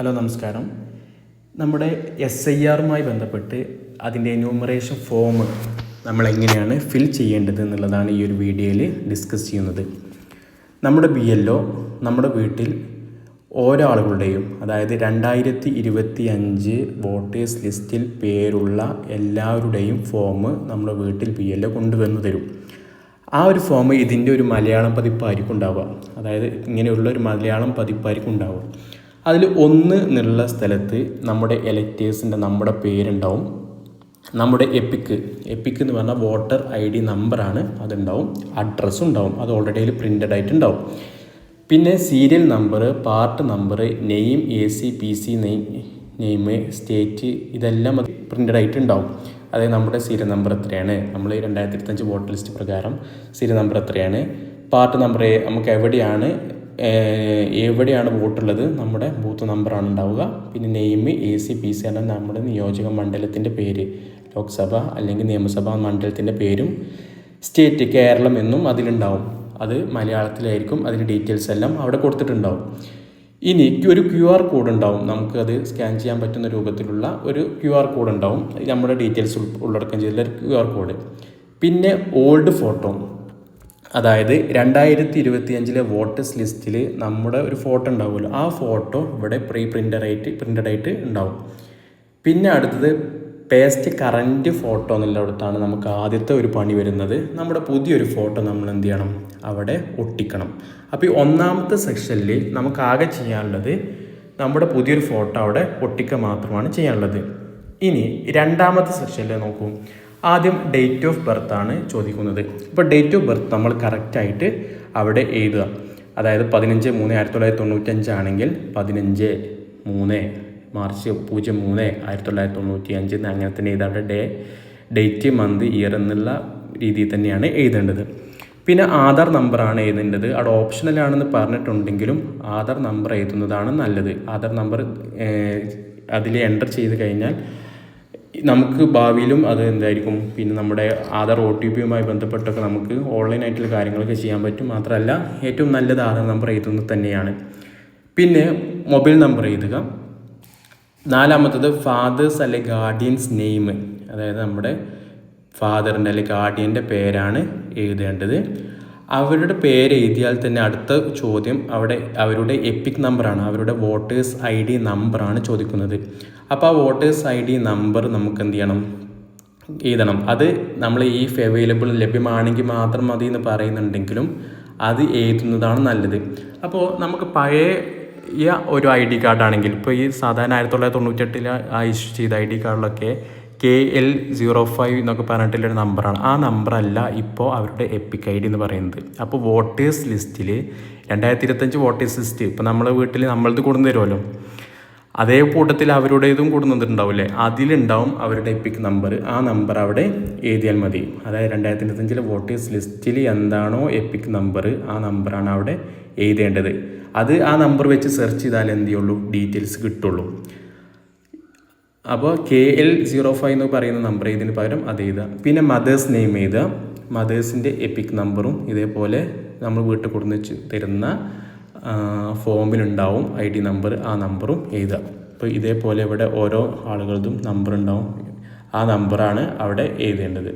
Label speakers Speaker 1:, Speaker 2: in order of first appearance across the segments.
Speaker 1: Hello നമസ്കാരം. നമ്മുടെ S I ആറുമായി ബന്ധപ്പെട്ട് അതിന്റെ ന്യൂമറേഷൻ ഫോം നമ്മൾ എങ്ങനെയാണ് ഫിൽ ചെയ്യേണ്ടത് എന്നുള്ളതാണ് ഈ ഒരു വീഡിയോയിൽ ഡിസ്കസ് ചെയ്യുന്നത്. നമ്മുടെ ബി എൽ നമ്മുടെ വീട്ടിൽ ഓരോ ആളുകളുടെയും അതായത് രണ്ടായിരത്തി ഇരുപത്തി അഞ്ച് വോട്ടേഴ്സ് ലിസ്റ്റിൽ പേരുള്ള എല്ലാവരുടെയും ഫോം നമ്മുടെ വീട്ടിൽ ബി എൽ കൊണ്ടുവന്നു തരും. ആ ഒരു ഫോം ഇതിന്റെ ഒരു മലയാളം പതിപ്പായിരിക്കും ഉണ്ടാവുക. അതായത് ഇങ്ങനെയുള്ള ഒരു മലയാളം പതിപ്പായിരിക്കും ഉണ്ടാവുക. അതിൽ ഒന്ന് എന്നുള്ള സ്ഥലത്ത് നമ്മുടെ എലക്റ്റേഴ്സിന്റെ നമ്മുടെ പേരുണ്ടാവും. നമ്മുടെ എപ്പിക്ക് എപ്പിക്ക് എന്ന് പറഞ്ഞാൽ വോട്ടർ ഐ ഡി നമ്പറാണ് അതുണ്ടാവും. അഡ്രസ്സും ഉണ്ടാവും അത് ഓൾറെഡി അതിൽ പ്രിന്റഡ് ആയിട്ടുണ്ടാവും. പിന്നെ serial number part number name A C P C name name state ഇതെല്ലാം പ്രിന്റഡ് ആയിട്ടുണ്ടാവും. അതായത് നമ്മുടെ സീരിയൽ നമ്പർ എത്രയാണ്? നമ്മൾ രണ്ടായിരത്തി ഇരുപത്തഞ്ച് വോട്ടർ ലിസ്റ്റ് പ്രകാരം സീരിയൽ നമ്പർ എത്രയാണ്? പാർട്ട് നമ്പർ നമുക്ക് എവിടെയാണ് എവിടെയാണ് വോട്ടുള്ളത്? നമ്മുടെ ബൂത്ത് നമ്പറാണ് ഉണ്ടാവുക. പിന്നെ name A C P C ആണ് നമ്മുടെ നിയോജക മണ്ഡലത്തിന്റെ പേര്. ലോക്സഭ അല്ലെങ്കിൽ നിയമസഭാ മണ്ഡലത്തിന്റെ പേരും സ്റ്റേറ്റ് കേരളം എന്നും അതിലുണ്ടാവും. അത് മലയാളത്തിലായിരിക്കും അതിന്റെ ഡീറ്റെയിൽസ് എല്ലാം അവിടെ കൊടുത്തിട്ടുണ്ടാവും. ഇനി ഒരു ക്യു ആർ കോഡ് ഉണ്ടാവും. നമുക്ക് അത് സ്കാൻ ചെയ്യാൻ പറ്റുന്ന രൂപത്തിലുള്ള ഒരു ക്യു ആർ കോഡ് ഉണ്ടാവും. നമ്മുടെ ഡീറ്റെയിൽസ് ഉള്ളടക്കം ചെയ്തിട്ടുള്ള ഒരു ക്യു ആർ കോഡ് പിന്നെ ഓൾഡ് ഫോട്ടോ അതായത് രണ്ടായിരത്തി ഇരുപത്തി അഞ്ചിലെ വോട്ടേഴ്സ് ലിസ്റ്റിൽ നമ്മുടെ ഒരു ഫോട്ടോ ഉണ്ടാവുമല്ലോ. ആ ഫോട്ടോ ഇവിടെ പ്രീ പ്രിന്റഡായിട്ട് പ്രിന്റഡ് ആയിട്ട് ഉണ്ടാവും. പിന്നെ അടുത്തത് പേസ്റ്റ് കറന്റ് ഫോട്ടോ എന്നുള്ളിടത്താണ് നമുക്ക് ആദ്യത്തെ ഒരു പണി വരുന്നത്. നമ്മുടെ പുതിയൊരു ഫോട്ടോ നമ്മൾ എന്ത് ചെയ്യണം? അവിടെ ഒട്ടിക്കണം. അപ്പോൾ ഈ ഒന്നാമത്തെ സെക്ഷനിൽ നമുക്ക് ആകെ ചെയ്യാനുള്ളത് നമ്മുടെ പുതിയൊരു ഫോട്ടോ അവിടെ ഒട്ടിക്കുക മാത്രമാണ് ചെയ്യാനുള്ളത്. ഇനി രണ്ടാമത്തെ സെക്ഷനിൽ നോക്കൂ. ആദ്യം ഡേറ്റ് ഓഫ് ബർത്ത് ആണ് ചോദിക്കുന്നത്. ഇപ്പോൾ ഡേറ്റ് ഓഫ് ബർത്ത് നമ്മൾ കറക്റ്റായിട്ട് അവിടെ എഴുതുക. അതായത് പതിനഞ്ച് മൂന്ന് ആയിരത്തി തൊള്ളായിരത്തി തൊണ്ണൂറ്റഞ്ചാണെങ്കിൽ പതിനഞ്ച് മൂന്ന് മാർച്ച് പൂജ്യം മൂന്ന് ആയിരത്തി തൊള്ളായിരത്തി തൊണ്ണൂറ്റി അഞ്ച് എന്ന് അങ്ങനെ തന്നെ എഴുതാണ്ട് ഡേ ഡേറ്റ് മന്ത് ഇയർ എന്നുള്ള രീതിയിൽ തന്നെയാണ് എഴുതേണ്ടത്. പിന്നെ ആധാർ നമ്പറാണ് എഴുതേണ്ടത്. അവിടെ ഓപ്ഷണലാണെന്ന് പറഞ്ഞിട്ടുണ്ടെങ്കിലും ആധാർ നമ്പർ എഴുതുന്നതാണ് നല്ലത്. ആധാർ നമ്പർ അതിൽ എന്റർ ചെയ്ത് കഴിഞ്ഞാൽ നമുക്ക് ഭാവിയിലും അത് എന്തായിരിക്കും? പിന്നെ നമ്മുടെ ആധാർ ഒ ടി പിയുമായി ബന്ധപ്പെട്ടൊക്കെ നമുക്ക് ഓൺലൈനായിട്ടുള്ള കാര്യങ്ങളൊക്കെ ചെയ്യാൻ പറ്റും. മാത്രമല്ല ഏറ്റവും നല്ലത് ആധാർ നമ്പർ എഴുതുന്നത് തന്നെയാണ്. പിന്നെ മൊബൈൽ നമ്പർ എഴുതുക. നാലാമത്തത് ഫാദേഴ്സ് അല്ലെ ഗാർഡിയൻസ് നെയിം. അതായത് നമ്മുടെ ഫാദറിന്റെ അല്ലെ ഗാർഡിയന്റെ പേരാണ് എഴുതേണ്ടത്. അവരുടെ പേര് എഴുതിയാൽ തന്നെ അടുത്ത ചോദ്യം അവിടെ അവരുടെ എപ്പിക് നമ്പറാണ് അവരുടെ വോട്ടേഴ്സ് ഐ ഡി നമ്പറാണ് ചോദിക്കുന്നത്. അപ്പോൾ ആ വോട്ടേഴ്സ് ഐ ഡി നമ്പർ നമുക്ക് എന്ത് ചെയ്യണം? എഴുതണം. അത് നമ്മൾ ഈ അവൈലബിൾ ലഭ്യമാണെങ്കിൽ മാത്രം മതി എന്ന് പറയുന്നുണ്ടെങ്കിലും അത് എഴുതുന്നതാണ് നല്ലത്. അപ്പോൾ നമുക്ക് പഴയ ഒരു ഐ ഡി കാർഡാണെങ്കിൽ ഇപ്പോൾ ഈ സാധാരണ ആയിരത്തി തൊള്ളായിരത്തി തൊണ്ണൂറ്റെട്ടിൽ ഇഷ്യൂ ചെയ്ത ഐ ഡി കാർഡിലൊക്കെ കെ എൽ സീറോ ഫൈവ് എന്നൊക്കെ പറഞ്ഞിട്ടുള്ളൊരു നമ്പറാണ് ആ നമ്പറല്ല ഇപ്പോൾ അവരുടെ എപ്പിക് ഐ ഡി എന്ന് പറയുന്നത്. അപ്പോൾ വോട്ടേഴ്സ് ലിസ്റ്റിൽ രണ്ടായിരത്തി ഇരുപത്തഞ്ച് വോട്ടേഴ്സ് ലിസ്റ്റ് ഇപ്പോൾ നമ്മളെ വീട്ടിൽ നമ്മളത് കൊണ്ടു തരുമല്ലോ അതേ കൂട്ടത്തിൽ അവരുടേതും കൊടുക്കുന്നുണ്ടാവില്ലേ അതിലുണ്ടാവും അവരുടെ എപ്പിക് നമ്പർ ആ നമ്പർ അവിടെ എഴുതിയാൽ മതി. അതായത് രണ്ടായിരത്തി ഇരുപത്തഞ്ചിലെ വോട്ടേഴ്സ് ലിസ്റ്റിൽ എന്താണോ എപ്പിക് നമ്പർ ആ നമ്പറാണ് അവിടെ എഴുതേണ്ടത്. അത് ആ നമ്പർ വെച്ച് സെർച്ച് ചെയ്താൽ എന്ത് ചെയ്യുള്ളൂ? ഡീറ്റെയിൽസ് കിട്ടുള്ളൂ. അപ്പോൾ കെ എൽ സീറോ ഫൈവ് എന്ന് പറയുന്ന നമ്പർ ഇതിന് പകരം അത് എഴുതുക. പിന്നെ മദേഴ്സ് നെയിം എഴുതുക. മദേഴ്സിന്റെ എപ്പിക് നമ്പറും ഇതേപോലെ നമ്മൾ വീട്ടിൽ കൊടുന്ന് തരുന്ന ഫോമിലുണ്ടാവും ഐ ഡി നമ്പർ ആ നമ്പറും എഴുതുക. അപ്പോൾ ഇതേപോലെ ഇവിടെ ഓരോ ആളുകളതും നമ്പർ ഉണ്ടാവും. ആ നമ്പറാണ് അവിടെ എഴുതേണ്ടത്.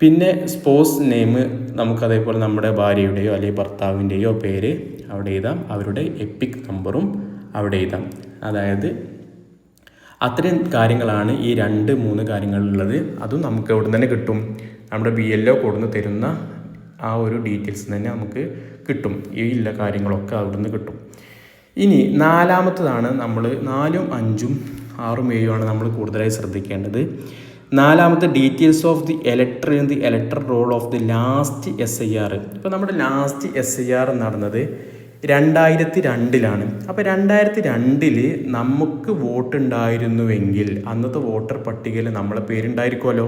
Speaker 1: പിന്നെ സ്പോസ് നെയിം നമുക്കതേപോലെ നമ്മുടെ ഭാര്യയുടെയോ അല്ലെങ്കിൽ ഭർത്താവിന്റെയോ പേര് അവിടെ എഴുതാം. അവരുടെ എപ്പിക് നമ്പറും അവിടെ എഴുതാം. അതായത് അത്രയും കാര്യങ്ങളാണ് ഈ രണ്ട് മൂന്ന് കാര്യങ്ങളുള്ളത്. അതും നമുക്ക് അവിടെ തന്നെ കിട്ടും. നമ്മുടെ ബി എൽ ഒ കൊടുന്ന് തരുന്ന ആ ഒരു ഡീറ്റെയിൽസ് തന്നെ നമുക്ക് കിട്ടും. ഈ ഇല്ല കാര്യങ്ങളൊക്കെ അവിടുന്ന് കിട്ടും. ഇനി നാലാമത്തതാണ് നമ്മൾ നാലും അഞ്ചും ആറും ഏഴുമാണ് നമ്മൾ കൂടുതലായി ശ്രദ്ധിക്കേണ്ടത്. നാലാമത്തെ details of the elector in the elector roll of the last S I R ഇപ്പോൾ നമ്മുടെ ലാസ്റ്റ് എസ് ഐ ആർ നടന്നത് രണ്ടായിരത്തി രണ്ടിലാണ് അപ്പോൾ രണ്ടായിരത്തി രണ്ടിൽ നമുക്ക് വോട്ട് ഉണ്ടായിരുന്നുവെങ്കിൽ അന്നത്തെ വോട്ടർ പട്ടികയിൽ നമ്മളെ പേരുണ്ടായിരിക്കുമല്ലോ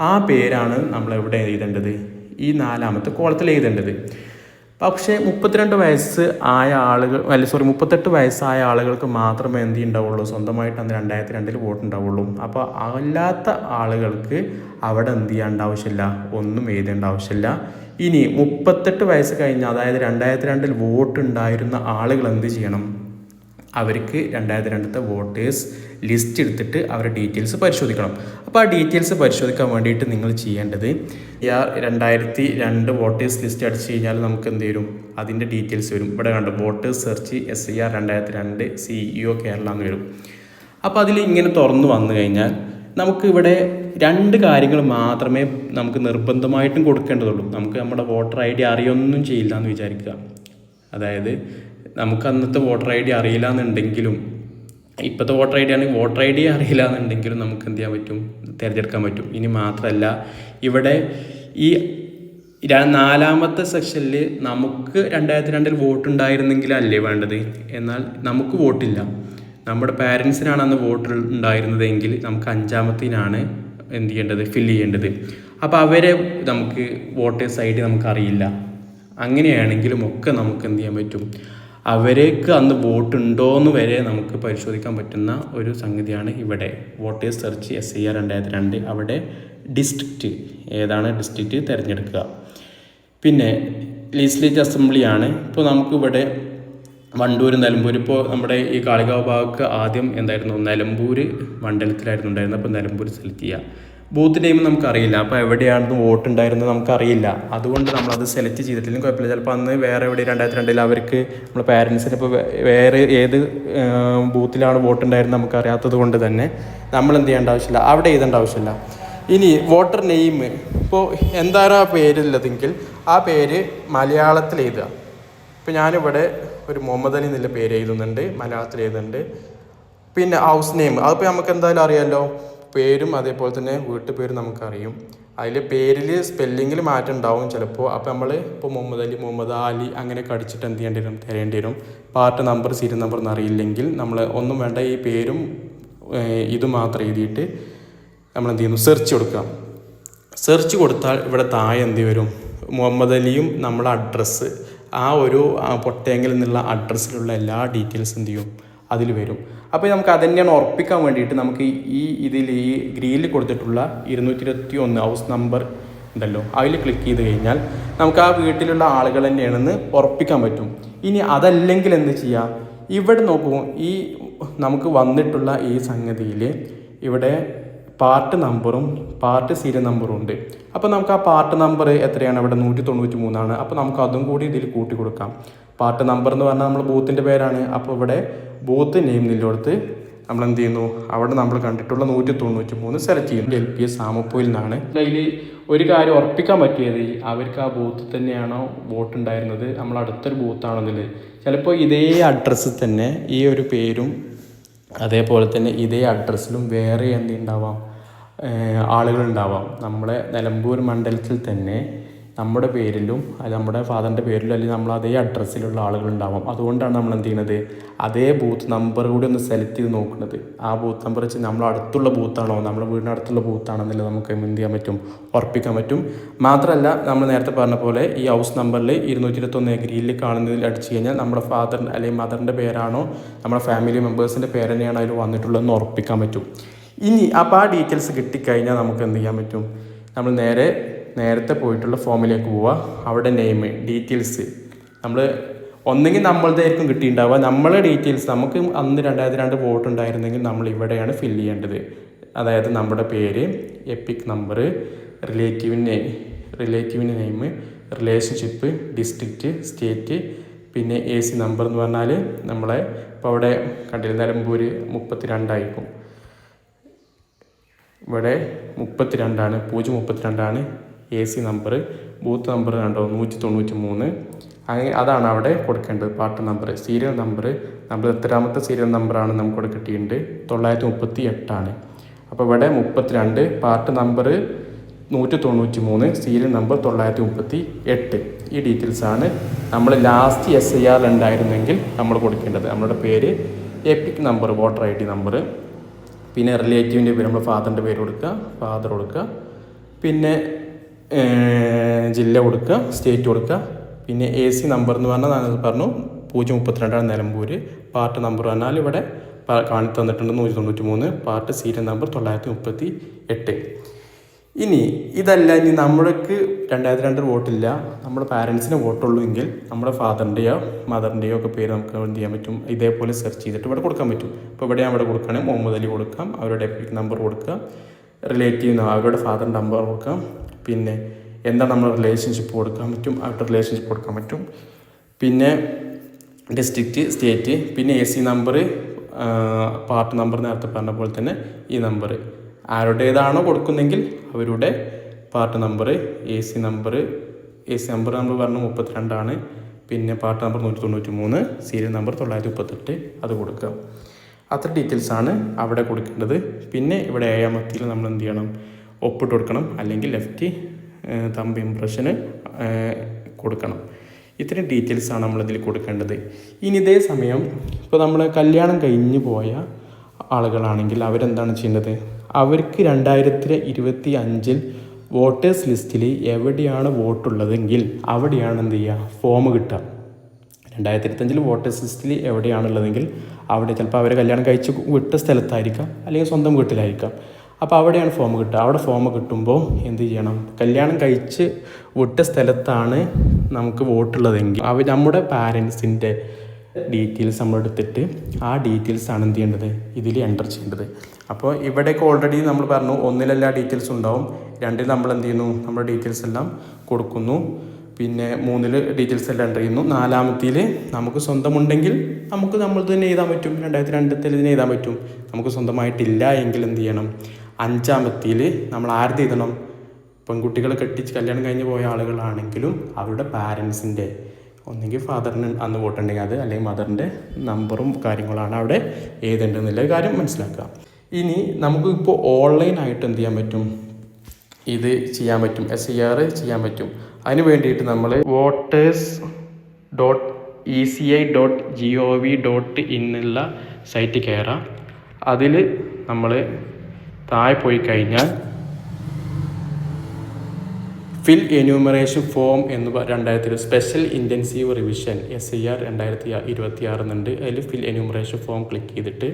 Speaker 1: ആ പേരാണ് നമ്മൾ എവിടെ എഴുതേണ്ടത്? ഈ നാലാമത്തെ കോളത്തിൽ എഴുതേണ്ടത്. പക്ഷേ മുപ്പത്തിരണ്ട് വയസ്സ് ആയ ആളുകൾ അല്ല സോറി മുപ്പത്തെട്ട് വയസ്സായ ആളുകൾക്ക് മാത്രമേ എന്ത് ഉണ്ടാവുള്ളൂ സ്വന്തമായിട്ട് അന്ന് രണ്ടായിരത്തി രണ്ടിൽ വോട്ട് ഉണ്ടാവുള്ളൂ അപ്പോൾ അല്ലാത്ത ആളുകൾക്ക് അവിടെ എന്ത് ചെയ്യേണ്ട ആവശ്യമില്ല? ഒന്നും എഴുതേണ്ട ആവശ്യമില്ല. ഇനി മുപ്പത്തെട്ട് വയസ്സ് കഴിഞ്ഞ് അതായത് രണ്ടായിരത്തി രണ്ടിൽ വോട്ട് ഉണ്ടായിരുന്ന ആളുകൾ എന്ത് ചെയ്യണം? അവർക്ക് രണ്ടായിരത്തി രണ്ടത്തെ വോട്ടേഴ്സ് ലിസ്റ്റ് എടുത്തിട്ട് അവരുടെ ഡീറ്റെയിൽസ് പരിശോധിക്കണം. അപ്പോൾ ആ ഡീറ്റെയിൽസ് പരിശോധിക്കാൻ വേണ്ടിയിട്ട് നിങ്ങൾ ചെയ്യേണ്ടത് രണ്ടായിരത്തി രണ്ട് വോട്ടേഴ്സ് ലിസ്റ്റ് അടിച്ചു കഴിഞ്ഞാൽ നമുക്ക് എന്ത് വരും? അതിന്റെ ഡീറ്റെയിൽസ് വരും. ഇവിടെ കണ്ടു voters search S I R രണ്ടായിരത്തി രണ്ട് സി ഇ ഒ കേരള എന്ന് വരും. അപ്പോൾ അതിൽ ഇങ്ങനെ തുറന്നു വന്നു കഴിഞ്ഞാൽ നമുക്ക് ഇവിടെ രണ്ട് കാര്യങ്ങൾ മാത്രമേ നമുക്ക് നിർബന്ധമായിട്ടും കൊടുക്കേണ്ടതുള്ളൂ. നമുക്ക് നമ്മുടെ വോട്ടർ ഐ ഡി അറിയൊന്നും ചെയ്യില്ല എന്ന് വിചാരിക്കുക. അതായത് നമുക്ക് അന്നത്തെ വോട്ടർ ഐ ഡി അറിയില്ല എന്നുണ്ടെങ്കിലും ഇപ്പോഴത്തെ വോട്ടർ ഐ ഡി ആണെങ്കിൽ വോട്ടർ ഐ ഡി അറിയില്ല എന്നുണ്ടെങ്കിലും നമുക്ക് എന്ത് ചെയ്യാൻ പറ്റും? തിരഞ്ഞെടുക്കാൻ പറ്റും. ഇനി മാത്രമല്ല ഇവിടെ ഈ നാലാമത്തെ സെക്ഷനിൽ നമുക്ക് രണ്ടായിരത്തി രണ്ടിൽ വോട്ടുണ്ടായിരുന്നെങ്കിലല്ലേ വേണ്ടത്? എന്നാൽ നമുക്ക് വോട്ടില്ല. നമ്മുടെ പാരൻസിനാണ് അന്ന് വോട്ട് ഉണ്ടായിരുന്നതെങ്കിൽ നമുക്ക് അഞ്ചാമത്തിനാണ് എന്ത് ചെയ്യേണ്ടത്? ഫില്ല് ചെയ്യേണ്ടത്. അപ്പോൾ അവരെ നമുക്ക് വോട്ടേഴ്സ് ഐ ഡി നമുക്കറിയില്ല അങ്ങനെയാണെങ്കിലും ഒക്കെ നമുക്ക് എന്ത് ചെയ്യാൻ പറ്റും? അവരേക്ക് അന്ന് വോട്ട് ഉണ്ടോയെന്ന് വരെ നമുക്ക് പരിശോധിക്കാൻ പറ്റുന്ന ഒരു സംഗതിയാണ് ഇവിടെ. Voters search S I R രണ്ടായിരത്തി രണ്ട് അവിടെ ഡിസ്ട്രിക്റ്റ് ഏതാണ് ഡിസ്ട്രിക്റ്റ് തിരഞ്ഞെടുക്കുക. പിന്നെ ലീസ്ലേറ്റ് അസംബ്ലിയാണ് ഇപ്പോൾ നമുക്കിവിടെ വണ്ടൂർ നിലമ്പൂർ ഇപ്പോൾ നമ്മുടെ ഈ കാളികാവ് ഭാഗത്ത് ആദ്യം എന്തായിരുന്നു? നിലമ്പൂർ മണ്ഡലത്തിലായിരുന്നു ഉണ്ടായിരുന്നത്. അപ്പോൾ നിലമ്പൂർ സെലക്ട് ചെയ്യുക ബൂത്ത് നെയിം നമുക്കറിയില്ല. അപ്പോൾ എവിടെയാണെന്ന് വോട്ട് ഉണ്ടായിരുന്നത് നമുക്കറിയില്ല. അതുകൊണ്ട് നമ്മളത് സെലക്ട് ചെയ്തിട്ടില്ലെങ്കിൽ കുഴപ്പമില്ല. ചിലപ്പോൾ അന്ന് വേറെ എവിടെ രണ്ടായിരത്തി രണ്ടിൽ അവർക്ക് നമ്മുടെ പാരൻസിന് ഇപ്പോൾ വേറെ ഏത് ബൂത്തിലാണ് വോട്ട് ഉണ്ടായിരുന്നത് നമുക്കറിയാത്തത് കൊണ്ട് തന്നെ നമ്മൾ എന്ത് ചെയ്യേണ്ട ആവശ്യമില്ല. അവിടെ എഴുതേണ്ട ആവശ്യമില്ല. ഇനി വോട്ടർ നെയിം ഇപ്പോൾ എന്താണോ ആ പേരുള്ളതെങ്കിൽ ആ പേര് മലയാളത്തിൽ എഴുതുക. ഇപ്പോൾ ഞാനിവിടെ ഒരു മുഹമ്മദ് അലി എന്നുള്ള പേര് എഴുതുന്നുണ്ട് മലയാളത്തിൽ എഴുതുന്നുണ്ട്. പിന്നെ ഹൗസ് നെയിം അതിപ്പോൾ നമുക്ക് എന്തായാലും അറിയാമല്ലോ പേരും അതേപോലെ തന്നെ വീട്ടുപേരും നമുക്കറിയും. അതിൽ പേരിൽ സ്പെല്ലിങ്ങിൽ മാറ്റം ഉണ്ടാവും ചിലപ്പോൾ അപ്പോൾ നമ്മൾ ഇപ്പോൾ മുഹമ്മദ് അലി മുഹമ്മദ് അലി അങ്ങനെയൊക്കെ അടിച്ചിട്ട് എന്ത് ചെയ്യേണ്ടി വരും? തരേണ്ടി വരും. പാർട്ട് നമ്പർ സീരിയൽ നമ്പർ എന്ന് അറിയില്ലെങ്കിൽ നമ്മൾ ഒന്നും വേണ്ട ഈ പേരും ഇത് മാത്രം എഴുതിയിട്ട് നമ്മൾ എന്ത് ചെയ്യുന്നു? സെർച്ച് കൊടുക്കുക. സെർച്ച് കൊടുത്താൽ ഇവിടെ താഴെ എന്ത് വരും? മുഹമ്മദ് അലിയും നമ്മളെ അഡ്രസ്സ് ആ ഒരു പൊട്ടയെങ്കിൽ നിന്നുള്ള അഡ്രസ്സിലുള്ള എല്ലാ ഡീറ്റെയിൽസ് എന്ത് ചെയ്യും? അതിൽ വരും. അപ്പോൾ നമുക്ക് അത് തന്നെയാണ് ഉറപ്പിക്കാൻ വേണ്ടിയിട്ട് നമുക്ക് ഈ ഇതിൽ ഈ ഗ്രീനിൽ കൊടുത്തിട്ടുള്ള ഇരുന്നൂറ്റി ഇരുപത്തി ഒന്ന് ഹൗസ് നമ്പർ ഉണ്ടല്ലോ അതിൽ ക്ലിക്ക് ചെയ്ത് കഴിഞ്ഞാൽ നമുക്ക് ആ വീട്ടിലുള്ള ആളുകൾ തന്നെയാണെന്ന് ഉറപ്പിക്കാൻ പറ്റും. ഇനി അതല്ലെങ്കിൽ എന്ത് ചെയ്യാം? ഇവിടെ നോക്കൂ ഈ നമുക്ക് വന്നിട്ടുള്ള ഈ സംഗതിയിൽ ഇവിടെ പാർട്ട് നമ്പറും പാർട്ട് സീരിയൽ നമ്പറും ഉണ്ട്. അപ്പോൾ നമുക്ക് ആ പാർട്ട് നമ്പർ എത്രയാണ്? അവിടെ നൂറ്റി തൊണ്ണൂറ്റി മൂന്നാണ് അപ്പോൾ നമുക്ക് അതും കൂടി ഇതിൽ കൂട്ടി കൊടുക്കാം. പാർട്ട് നമ്പർ എന്ന് പറഞ്ഞാൽ നമ്മൾ ബൂത്തിന്റെ പേരാണ്. അപ്പോൾ ഇവിടെ ബൂത്ത് നെയിം നിലടുത്ത് നമ്മൾ എന്ത് ചെയ്യുന്നു? അവിടെ നമ്മൾ കണ്ടിട്ടുള്ള നൂറ്റി തൊണ്ണൂറ്റി മൂന്ന് സെലക്ട് ചെയ്യുന്നു. എൽ പി എസ് ആമപ്പോയിൽ നിന്നാണ്. അതിൽ ഒരു കാര്യം ഉറപ്പിക്കാൻ പറ്റിയത് അവർക്ക് ആ ബൂത്ത് തന്നെയാണോ വോട്ട് ഉണ്ടായിരുന്നത്? നമ്മൾ അടുത്തൊരു ബൂത്താണെന്നില്ല ചിലപ്പോൾ ഇതേ അഡ്രസ്സിൽ തന്നെ ഈ ഒരു പേരും അതേപോലെ തന്നെ ഇതേ അഡ്രസ്സിലും വേറെ എന്തുണ്ടാവാം? ആളുകളുണ്ടാവാം. നമ്മുടെ നിലമ്പൂർ മണ്ഡലത്തിൽ തന്നെ നമ്മുടെ പേരിലും അത് നമ്മുടെ ഫാദറിന്റെ പേരിലും അല്ലെങ്കിൽ നമ്മൾ അതേ അഡ്രസ്സിലുള്ള ആളുകളുണ്ടാവാം. അതുകൊണ്ടാണ് നമ്മൾ എന്ത് ചെയ്യുന്നത് അതേ ബൂത്ത് നമ്പർ കൂടി ഒന്ന് സെലക്ട് ചെയ്ത് നോക്കുന്നത് ആ ബൂത്ത് നമ്പർ വെച്ച് നമ്മൾ അടുത്തുള്ള ബൂത്താണോ നമ്മുടെ വീടിന്റെ അടുത്തുള്ള ബൂത്താണോ എന്നുള്ളത് നമുക്ക് എന്ത് ചെയ്യാൻ പറ്റും? ഉറപ്പിക്കാൻ പറ്റും. മാത്രമല്ല നമ്മൾ നേരത്തെ പറഞ്ഞ പോലെ ഈ ഹൗസ് നമ്പറിൽ ഇരുന്നൂറ്റി ഇരുപത്തൊന്ന് ഗ്രീനിൽ കാണുന്നതിൽ അടിച്ചു കഴിഞ്ഞാൽ നമ്മുടെ ഫാദർ അല്ലെങ്കിൽ മദറിന്റെ പേരാണോ നമ്മുടെ ഫാമിലി മെമ്പേഴ്സിന്റെ പേര് തന്നെയാണോ അതിൽ വന്നിട്ടുള്ളതെന്ന് ഉറപ്പിക്കാൻ പറ്റും. ഇനി അപ്പോൾ ആ ഡീറ്റെയിൽസ് കിട്ടിക്കഴിഞ്ഞാൽ നമുക്ക് എന്ത് ചെയ്യാൻ പറ്റും? നമ്മൾ നേരെ നേരത്തെ പോയിട്ടുള്ള ഫോമിലേക്ക് പോവുക അവിടെ നെയിം ഡീറ്റെയിൽസ് നമ്മൾ ഒന്നെങ്കിൽ നമ്മളതായിരിക്കും കിട്ടിയിട്ടുണ്ടാവുക. നമ്മളെ ഡീറ്റെയിൽസ് നമുക്ക് അന്ന് രണ്ടായിരത്തി രണ്ട് വോട്ട് ഉണ്ടായിരുന്നെങ്കിൽ നമ്മൾ ഇവിടെയാണ് ഫില്ല് ചെയ്യേണ്ടത്. അതായത് നമ്മുടെ പേര് എപ്പിക് നമ്പർ റിലേറ്റീവിന്റെ റിലേറ്റീവിന്റെ നെയിം റിലേഷൻഷിപ്പ് ഡിസ്ട്രിക്റ്റ് സ്റ്റേറ്റ് പിന്നെ എ സി നമ്പർ എന്ന് പറഞ്ഞാൽ നമ്മളെ ഇപ്പോൾ അവിടെ കണ്ടില്ല നിലമ്പൂർ മുപ്പത്തി രണ്ടായിരിക്കും ഇവിടെ മുപ്പത്തിരണ്ടാണ് പൂജ്യം മുപ്പത്തിരണ്ടാണ് A C number booth number കണ്ടോ? നൂറ്റി തൊണ്ണൂറ്റി മൂന്ന് അങ്ങനെ അതാണ് അവിടെ കൊടുക്കേണ്ടത് പാർട്ട് നമ്പർ സീരിയൽ നമ്പർ നമ്മൾ എത്രാമത്തെ സീരിയൽ നമ്പറാണ് നമുക്ക് ഇവിടെ കിട്ടിയിട്ടുണ്ട്. തൊള്ളായിരത്തി മുപ്പത്തി എട്ടാണ് അപ്പോൾ ഇവിടെ മുപ്പത്തിരണ്ട് പാർട്ട് നമ്പർ നൂറ്റി തൊണ്ണൂറ്റി മൂന്ന് സീരിയൽ നമ്പർ തൊള്ളായിരത്തി മുപ്പത്തി എട്ട് ഈ ഡീറ്റെയിൽസാണ് നമ്മൾ ലാസ്റ്റ് എസ് ഐ ആർ ഉണ്ടായിരുന്നെങ്കിൽ നമ്മൾ കൊടുക്കേണ്ടത്. നമ്മളുടെ പേര് EPIC number voter I D number പിന്നെ റിലേറ്റീവിന്റെ പേര് നമ്മൾ ഫാദറിന്റെ പേര് കൊടുക്കുക ഫാദർ കൊടുക്കുക. പിന്നെ ജില്ല കൊടുക്കുക സ്റ്റേറ്റ് കൊടുക്കുക. പിന്നെ എ സി നമ്പർ എന്ന് പറഞ്ഞാൽ ഞാൻ പറഞ്ഞു പൂജ്യം മുപ്പത്തിരണ്ടാണ് നിലമ്പൂർ പാർട്ട് നമ്പർ പറഞ്ഞാൽ ഇവിടെ കാണി തന്നിട്ടുണ്ട് നൂറ്റി തൊണ്ണൂറ്റി മൂന്ന് പാർട്ട് സീരിയൽ നമ്പർ തൊള്ളായിരത്തി മുപ്പത്തി എട്ട് ഇനി ഇതല്ല ഇനി നമ്മൾക്ക് രണ്ടായിരത്തി രണ്ട് വോട്ടില്ല. നമ്മുടെ പാരൻസിന് വോട്ടുള്ളൂ എങ്കിൽ നമ്മുടെ ഫാദറിന്റെയോ മദറിന്റെയോ ഒക്കെ പേര് നമുക്ക് എന്ത് ചെയ്യാൻ പറ്റും? ഇതേപോലെ സെർച്ച് ചെയ്തിട്ട് ഇവിടെ കൊടുക്കാൻ പറ്റും. ഇപ്പോൾ ഇവിടെ അവിടെ കൊടുക്കുകയാണെങ്കിൽ മുഹമ്മദ് അലി കൊടുക്കാം അവരുടെ നമ്പർ കൊടുക്കുക റിലേറ്റീവ് അവരുടെ ഫാദറിന്റെ നമ്പർ കൊടുക്കാം. പിന്നെ എന്താ നമ്മൾ റിലേഷൻഷിപ്പ് കൊടുക്കാൻ പറ്റും? അവരുടെ റിലേഷൻഷിപ്പ് കൊടുക്കാൻ പറ്റും. പിന്നെ ഡിസ്ട്രിക്റ്റ് സ്റ്റേറ്റ് പിന്നെ A C number part number നേരത്തെ പറഞ്ഞ പോലെ തന്നെ ഈ നമ്പർ ആരുടേതാണോ കൊടുക്കുന്നെങ്കിൽ അവരുടെ part number A C number A C number നമ്മൾ പറഞ്ഞു മുപ്പത്തിരണ്ടാണ്. പിന്നെ പാർട്ട് നമ്പർ നൂറ്റി തൊണ്ണൂറ്റി മൂന്ന് സീരിയൽ നമ്പർ തൊള്ളായിരത്തി മുപ്പത്തെട്ട് അത് കൊടുക്കുക. അത്ര ഡീറ്റെയിൽസാണ് അവിടെ കൊടുക്കേണ്ടത്. പിന്നെ ഇവിടെ ഏഴാമത്തിൽ നമ്മൾ എന്ത് ചെയ്യണം? ഒപ്പിട്ട് കൊടുക്കണം. അല്ലെങ്കിൽ ലെഫ്റ്റ് തമ്പ് ഇംപ്രഷന് കൊടുക്കണം. ഇത്രയും ഡീറ്റെയിൽസാണ് നമ്മളിതിൽ കൊടുക്കേണ്ടത്. ഇനി ഇതേ സമയം ഇപ്പോൾ നമ്മൾ കല്യാണം കഴിഞ്ഞ് പോയ ആളുകളാണെങ്കിൽ അവരെന്താണ് ചെയ്യുന്നത് അവർക്ക് രണ്ടായിരത്തി ഇരുപത്തി അഞ്ചിൽ വോട്ടേഴ്സ് ലിസ്റ്റിൽ എവിടെയാണ് വോട്ടുള്ളതെങ്കിൽ അവിടെയാണ് എന്ത് ചെയ്യുക ഫോം കിട്ടുക. രണ്ടായിരത്തി ഇരുപത്തഞ്ചിൽ വോട്ടേഴ്സ് ലിസ്റ്റിൽ എവിടെയാണുള്ളതെങ്കിൽ അവിടെ ചിലപ്പോൾ അവരെ കല്യാണം കഴിച്ച് വിട്ട സ്ഥലത്തായിരിക്കാം അല്ലെങ്കിൽ സ്വന്തം വീട്ടിലായിരിക്കാം. അപ്പോൾ അവിടെയാണ് ഫോം കിട്ടുക. അവിടെ ഫോം കിട്ടുമ്പോൾ എന്ത് ചെയ്യണം? കല്യാണം കഴിച്ച് വിട്ട സ്ഥലത്താണ് നമുക്ക് വോട്ടുള്ളതെങ്കിൽ അവർ നമ്മുടെ പാരൻസിന്റെ ഡീറ്റെയിൽസ് നമ്മൾ എടുത്തിട്ട് ആ ഡീറ്റെയിൽസ് ആണ് എന്ത് ചെയ്യേണ്ടത്? ഇതിൽ എന്റർ ചെയ്യേണ്ടത്. അപ്പോൾ ഇവിടെയൊക്കെ ഓൾറെഡി നമ്മൾ പറഞ്ഞു ഒന്നിലെല്ലാ ഡീറ്റെയിൽസ് ഉണ്ടാവും. രണ്ടിൽ നമ്മൾ എന്ത് ചെയ്യുന്നു? നമ്മുടെ ഡീറ്റെയിൽസ് എല്ലാം കൊടുക്കുന്നു. പിന്നെ മൂന്നിൽ ഡീറ്റെയിൽസ് എല്ലാം എന്റർ ചെയ്യുന്നു. നാലാമത്തേൽ നമുക്ക് സ്വന്തമുണ്ടെങ്കിൽ നമുക്ക് നമ്മൾ തന്നെ എഴുതാൻ പറ്റും. രണ്ടായിരത്തി രണ്ടത്തിൽ ഇതിന് എഴുതാൻ പറ്റും. നമുക്ക് സ്വന്തമായിട്ടില്ല എങ്കിൽ എന്ത് ചെയ്യണം? അഞ്ചാമത്തേൽ നമ്മൾ ആരുടെ എഴുതണം? പെൺകുട്ടികൾ കെട്ടിച്ച് കല്യാണം കഴിഞ്ഞ് പോയ ആളുകളാണെങ്കിലും അവരുടെ പാരൻസിന്റെ ഒന്നെങ്കിൽ ഫാദറിന് അന്ന് വോട്ടുണ്ടെങ്കിൽ അത് അല്ലെങ്കിൽ മദറിന്റെ നമ്പറും കാര്യങ്ങളാണ് അവിടെ എഴുതേണ്ടതെന്നുള്ള കാര്യം മനസ്സിലാക്കുക. ഇനി നമുക്ക് ഇപ്പോൾ ഓൺലൈനായിട്ട് എന്ത് ചെയ്യാൻ പറ്റും? ഇത് ചെയ്യാൻ പറ്റും. എസ് ഐ ആർ ചെയ്യാൻ പറ്റും. അതിന് വേണ്ടിയിട്ട് നമ്മൾ voters dot E C I dot G O V dot ഇന്നുള്ള സൈറ്റ് കയറാം അതിൽ നമ്മൾ താഴെ പോയി കഴിഞ്ഞാൽ ഫിൽ എന്യൂമറേഷൻ ഫോം എന്ന് രണ്ടായിരത്തി ഇരുപത് special intensive revision S I R രണ്ടായിരത്തി ഇരുപത്തി ആറ് എന്നുണ്ട് അതിൽ ഫിൽ എന്യൂമറേഷൻ ഫോം ക്ലിക്ക് ചെയ്തിട്ട്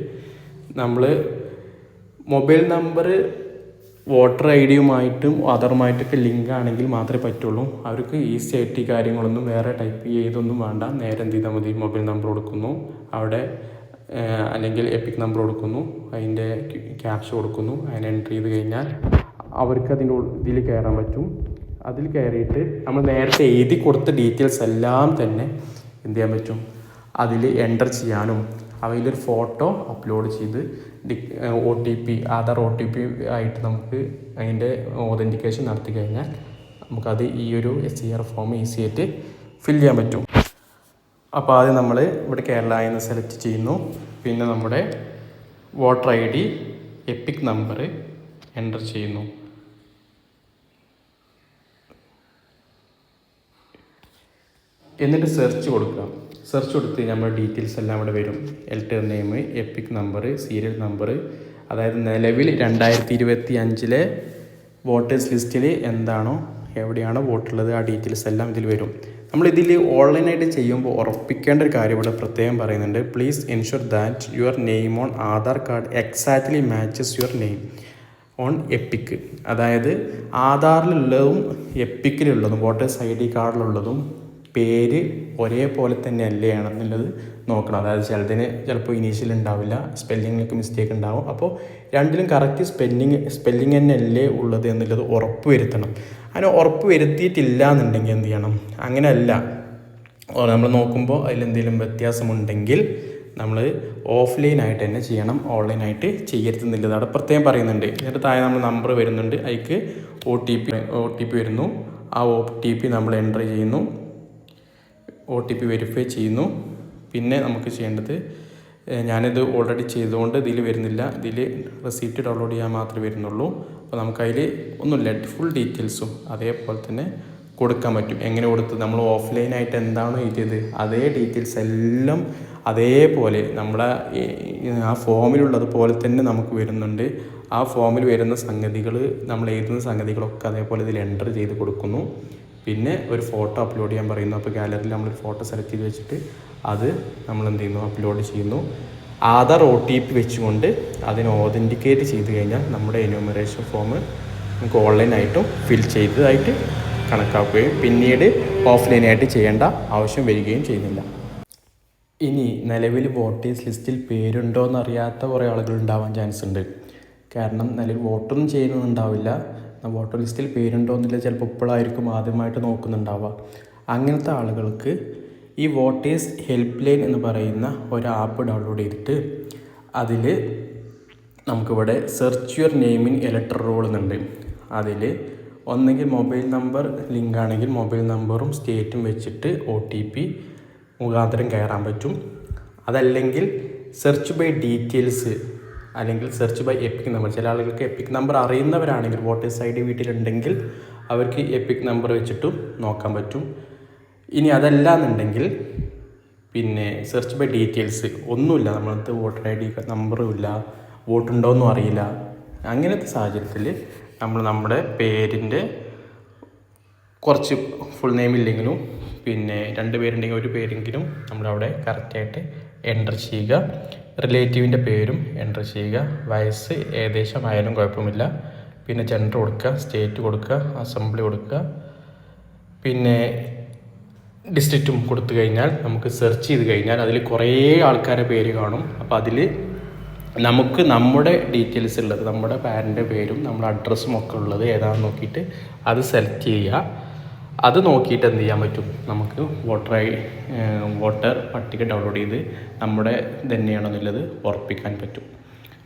Speaker 1: നമ്മൾ മൊബൈൽ നമ്പർ വോട്ടർ ഐ ഡിയുമായിട്ടും ആധാറുമായിട്ടൊക്കെ ലിങ്ക് ആണെങ്കിൽ മാത്രമേ പറ്റുള്ളൂ. അവർക്ക് ഈസി ആയിട്ട് ഈ കാര്യങ്ങളൊന്നും വേറെ ടൈപ്പ് ചെയ്തൊന്നും വേണ്ട. നേരെ എന്ത് ചെയ്താൽ മതി മൊബൈൽ നമ്പർ കൊടുക്കുന്നു. അവിടെ അല്ലെങ്കിൽ എപ്പിക് നമ്പർ കൊടുക്കുന്നു. അതിന്റെ ക്യാപ്ഷ കൊടുക്കുന്നു. അതിന് എൻട്രി ചെയ്ത് കഴിഞ്ഞാൽ അവർക്ക് അതിന്റെ ഇതിൽ കയറാൻ പറ്റും. അതിൽ കയറിയിട്ട് നമ്മൾ നേരത്തെ എഴുതി കൊടുത്ത ഡീറ്റെയിൽസ് എല്ലാം തന്നെ എന്ത് ചെയ്യാൻ പറ്റും? അതിൽ എന്റർ ചെയ്യാനും അവയിലൊരു ഫോട്ടോ അപ്ലോഡ് ചെയ്ത് O T P Aadhaar O T P ആയിട്ട് നമുക്ക് അതിന്റെ ഓതന്റിക്കേഷൻ നടത്തി കഴിഞ്ഞാൽ നമുക്കത് ഈ ഒരു S C R form easy ആയിട്ട് ഫിൽ ചെയ്യാൻ പറ്റും. അപ്പോൾ ആദ്യം നമ്മൾ ഇവിടെ കേരള എന്ന് സെലക്ട് ചെയ്യുന്നു. പിന്നെ നമ്മുടെ voter I D EPIC number enter ചെയ്യുന്നു. എന്നിട്ട് സെർച്ച് കൊടുക്കുക. സെർച്ച് കൊടുത്ത് നമ്മുടെ ഡീറ്റെയിൽസ് എല്ലാം ഇവിടെ വരും. Elector name EPIC number serial number അതായത് നിലവിൽ രണ്ടായിരത്തി ഇരുപത്തി അഞ്ചിലെ വോട്ടേഴ്സ് ലിസ്റ്റിൽ എന്താണോ എവിടെയാണോ വോട്ടുള്ളത് ആ ഡീറ്റെയിൽസ് എല്ലാം ഇതിൽ വരും. നമ്മളിതിൽ ഓൺലൈനായിട്ട് ചെയ്യുമ്പോൾ ഉറപ്പിക്കേണ്ട ഒരു കാര്യം ഇവിടെ പ്രത്യേകം പറയുന്നുണ്ട്. Please ensure that your name on Aadhaar card exactly matches your name on EPIC അതായത് ആധാറിലുള്ളതും എപ്പിക്കിലുള്ളതും വോട്ടേഴ്സ് ഐ ഡി കാർഡിലുള്ളതും പേര് ഒരേപോലെ തന്നെ അല്ലേ ആണെന്നുള്ളത് നോക്കണം. അതായത് ചിലതിന് ചിലപ്പോൾ ഇനീഷ്യൽ ഉണ്ടാവില്ല സ്പെല്ലിങ്ങിലൊക്കെ മിസ്റ്റേക്ക് ഉണ്ടാവും. അപ്പോൾ രണ്ടിലും കറക്റ്റ് സ്പെല്ലിങ് സ്പെല്ലിങ് തന്നെ അല്ലേ ഉള്ളത് എന്നുള്ളത് ഉറപ്പ് വരുത്തണം. അങ്ങനെ ഉറപ്പ് വരുത്തിയിട്ടില്ല എന്നുണ്ടെങ്കിൽ എന്ത് ചെയ്യണം? അങ്ങനെയല്ല. നമ്മൾ നോക്കുമ്പോൾ അതിലെന്തെങ്കിലും വ്യത്യാസമുണ്ടെങ്കിൽ നമ്മൾ ഓഫ്ലൈനായിട്ട് തന്നെ ചെയ്യണം. ഓൺലൈനായിട്ട് ചെയ്യരുതെന്നുള്ളത് അവിടെ പ്രത്യേകം പറയുന്നുണ്ട്. എന്നിട്ട് താഴെ നമ്മൾ നമ്പർ വരുന്നുണ്ട്. അതിക്ക് O T P O T P വരുന്നു. ആ ഒ ടി പി നമ്മൾ എന്റർ ചെയ്യുന്നു. ഒ ടി പി വെരിഫൈ ചെയ്യുന്നു. പിന്നെ നമുക്ക് ചെയ്യേണ്ടത് ഞാനിത് ഓൾറെഡി ചെയ്തുകൊണ്ട് ഇതിൽ വരുന്നില്ല. ഇതിൽ റെസീപ്റ്റ് ഡൗൺലോഡ് ചെയ്യാൻ മാത്രമേ വരുന്നുള്ളൂ. അപ്പോൾ നമുക്ക് അതിൽ ഒന്നുമില്ല ഫുൾ ഡീറ്റെയിൽസും അതേപോലെ തന്നെ കൊടുക്കാൻ പറ്റും. എങ്ങനെ കൊടുത്ത് നമ്മൾ ഓഫ്ലൈനായിട്ട് എന്താണോ എഴുതിയത്? അതേ ഡീറ്റെയിൽസ് എല്ലാം അതേപോലെ നമ്മളെ ആ ഫോമിലുള്ളത് പോലെ തന്നെ നമുക്ക് വരുന്നുണ്ട്. ആ ഫോമിൽ വരുന്ന സംഗതികൾ നമ്മൾ എഴുതുന്ന സംഗതികളൊക്കെ അതേപോലെ ഇതിൽ എന്റർ ചെയ്ത് കൊടുക്കുന്നു. പിന്നെ ഒരു ഫോട്ടോ അപ്ലോഡ് ചെയ്യാൻ പറയുന്നു. അപ്പോൾ ഗാലറിയിൽ നമ്മൾ ഫോട്ടോ സെലക്ട് ചെയ്ത് വെച്ചിട്ട് അത് നമ്മൾ എന്ത് ചെയ്യുന്നു? അപ്ലോഡ് ചെയ്യുന്നു. ആധാർ ഒ ടി പി വെച്ചുകൊണ്ട് അതിനെ ഓതന്റിക്കേറ്റ് ചെയ്ത് കഴിഞ്ഞാൽ നമ്മുടെ എന്യൂമറേഷൻ ഫോം നമുക്ക് ഓൺലൈനായിട്ടും ഫിൽ ചെയ്തതായിട്ട് കണക്കാക്കുകയും പിന്നീട് ഓഫ്ലൈനായിട്ട് ചെയ്യേണ്ട ആവശ്യം വരികയും ചെയ്യുന്നില്ല. ഇനി നിലവിൽ വോട്ടേഴ്സ് ലിസ്റ്റിൽ പേരുണ്ടോ എന്നറിയാത്ത കുറേ ആളുകൾ ഉണ്ടാവാൻ ചാൻസ് ഉണ്ട്. കാരണം നിലവിൽ വോട്ടൊന്നും ചെയ്യുന്നുണ്ടാവില്ല വോട്ടർ ലിസ്റ്റിൽ പേരുണ്ടോ എന്നില്ല ചിലപ്പോൾ ഇപ്പോഴായിരിക്കും ആദ്യമായിട്ട് നോക്കുന്നുണ്ടാവുക. അങ്ങനത്തെ ആളുകൾക്ക് ഈ വോട്ടേഴ്സ് ഹെൽപ്പ് ലൈൻ എന്ന് പറയുന്ന ഒരു ആപ്പ് ഡൗൺലോഡ് ചെയ്തിട്ട് അതിൽ നമുക്കിവിടെ search your name in elector roll എന്നുണ്ട്. അതിൽ ഒന്നെങ്കിൽ മൊബൈൽ നമ്പർ ലിങ്ക് ആണെങ്കിൽ മൊബൈൽ നമ്പറും സ്റ്റേറ്റും വെച്ചിട്ട് ഒ ടി പി മുഖാന്തരം കയറാൻ പറ്റും. അതല്ലെങ്കിൽ സെർച്ച് ബൈ ഡീറ്റെയിൽസ് അല്ലെങ്കിൽ സെർച്ച് ബൈ എപ്പിക് നമ്പർ ചില ആളുകൾക്ക് എപ്പിക് നമ്പർ അറിയുന്നവരാണെങ്കിൽ വോട്ടേഴ്സ് ഐ ഡി വീട്ടിലുണ്ടെങ്കിൽ അവർക്ക് എപ്പിക് നമ്പർ വെച്ചിട്ടും നോക്കാൻ പറ്റും. ഇനി അതല്ല എന്നുണ്ടെങ്കിൽ പിന്നെ സെർച്ച് ബൈ ഡീറ്റെയിൽസ് ഒന്നുമില്ല. നമ്മളത് വോട്ടർ ഐ ഡി നമ്പറും ഇല്ല. വോട്ടുണ്ടോയെന്നും അറിയില്ല. അങ്ങനത്തെ സാഹചര്യത്തിൽ നമ്മൾ നമ്മുടെ പേരിന്റെ കുറച്ച് ഫുൾ നെയിം ഇല്ലെങ്കിലും പിന്നെ രണ്ട് പേരുണ്ടെങ്കിൽ ഒരു പേരെങ്കിലും നമ്മളവിടെ കറക്റ്റായിട്ട് എന്റർ ചെയ്യുക. റിലേറ്റീവിന്റെ പേരും എന്റർ ചെയ്യുക. വയസ്സ് ഏകദേശം ആയാലും കുഴപ്പമില്ല. പിന്നെ ജെൻഡർ കൊടുക്കുക സ്റ്റേറ്റ് കൊടുക്കുക അസംബ്ലി കൊടുക്കുക. പിന്നെ ഡിസ്ട്രിക്റ്റും കൊടുത്തു കഴിഞ്ഞാൽ നമുക്ക് സെർച്ച് ചെയ്ത് കഴിഞ്ഞാൽ അതിൽ കുറേ ആൾക്കാരെ പേര് കാണും. അപ്പോൾ അതിൽ നമുക്ക് നമ്മുടെ ഡീറ്റെയിൽസ് ഉള്ളത് നമ്മുടെ പാരന്റെ പേരും നമ്മുടെ അഡ്രസ്സും ഒക്കെ ഉള്ളത് ഏതാണെന്ന് നോക്കിയിട്ട് അത് സെലക്ട് ചെയ്യുക. അത് നോക്കിയിട്ട് എന്ത് ചെയ്യാൻ പറ്റും? നമുക്ക് വോട്ടർ ഐ വോട്ടർ പട്ടിക ഡൗൺലോഡ് ചെയ്ത് നമ്മുടെ തന്നെയാണോ എന്നുള്ളത് ഉറപ്പിക്കാൻ പറ്റും.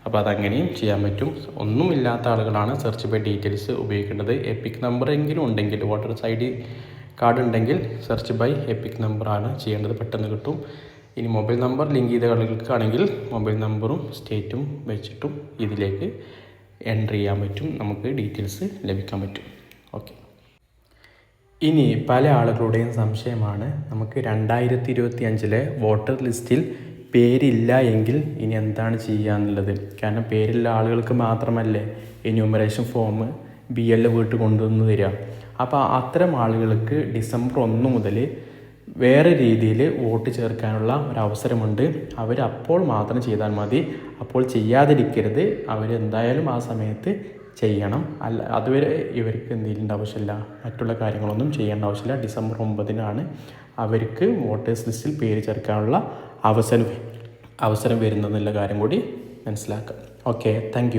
Speaker 1: അപ്പോൾ അതങ്ങനെയും ചെയ്യാൻ പറ്റും. ഒന്നുമില്ലാത്ത ആളുകളാണ് സെർച്ച് ബൈ ഡീറ്റെയിൽസ് ഉപയോഗിക്കേണ്ടത്. എപ്പിക് നമ്പർ എങ്കിലും ഉണ്ടെങ്കിൽ വോട്ടർ ഐ ഡി കാർഡ് ഉണ്ടെങ്കിൽ സെർച്ച് ബൈ എപ്പിക് നമ്പറാണ് ചെയ്യേണ്ടത് പെട്ടെന്ന് കിട്ടും. ഇനി മൊബൈൽ നമ്പർ ലിങ്ക് ചെയ്ത ആളുകൾക്കാണെങ്കിൽ മൊബൈൽ നമ്പറും സ്റ്റേറ്റും വെച്ചിട്ടും ഇതിലേക്ക് എൻട്രി ചെയ്യാൻ പറ്റും. നമുക്ക് ഡീറ്റെയിൽസ് ലഭിക്കാൻ പറ്റും. ഓക്കെ ഇനി പല ആളുകളുടെയും സംശയമാണ്. നമുക്ക് രണ്ടായിരത്തി ഇരുപത്തി അഞ്ചിലെ വോട്ടർ ലിസ്റ്റിൽ പേരില്ല എങ്കിൽ ഇനി എന്താണ് ചെയ്യുക എന്നുള്ളത്. കാരണം പേരില്ല ആളുകൾക്ക് മാത്രമല്ലേ എന്യൂമറേഷൻ ഫോം ബി എൽ വീട്ടിൽ കൊണ്ടുവന്ന് തരിക. അപ്പോൾ അത്തരം ആളുകൾക്ക് ഡിസംബർ ഒന്ന് മുതൽ വേറെ രീതിയിൽ വോട്ട് ചേർക്കാനുള്ള ഒരു അവസരമുണ്ട്. അവർ അപ്പോൾ മാത്രം ചെയ്താൽ മതി. അപ്പോൾ ചെയ്യാതിരിക്കരുത്. അവരെന്തായാലും ആ സമയത്ത് ചെയ്യണം. അല്ല അതുവരെ ഇവർക്ക് എന്ത് ചെയ്യേണ്ട ആവശ്യമില്ല. മറ്റുള്ള കാര്യങ്ങളൊന്നും ചെയ്യേണ്ട ആവശ്യമില്ല. ഡിസംബർ ഒമ്പതിനാണ് അവർക്ക് വോട്ടേഴ്സ് ലിസ്റ്റിൽ പേര് ചേർക്കാനുള്ള അവസരം അവസരം വരുന്നതെന്നുള്ള കാര്യം കൂടി മനസ്സിലാക്കാം. Okay thank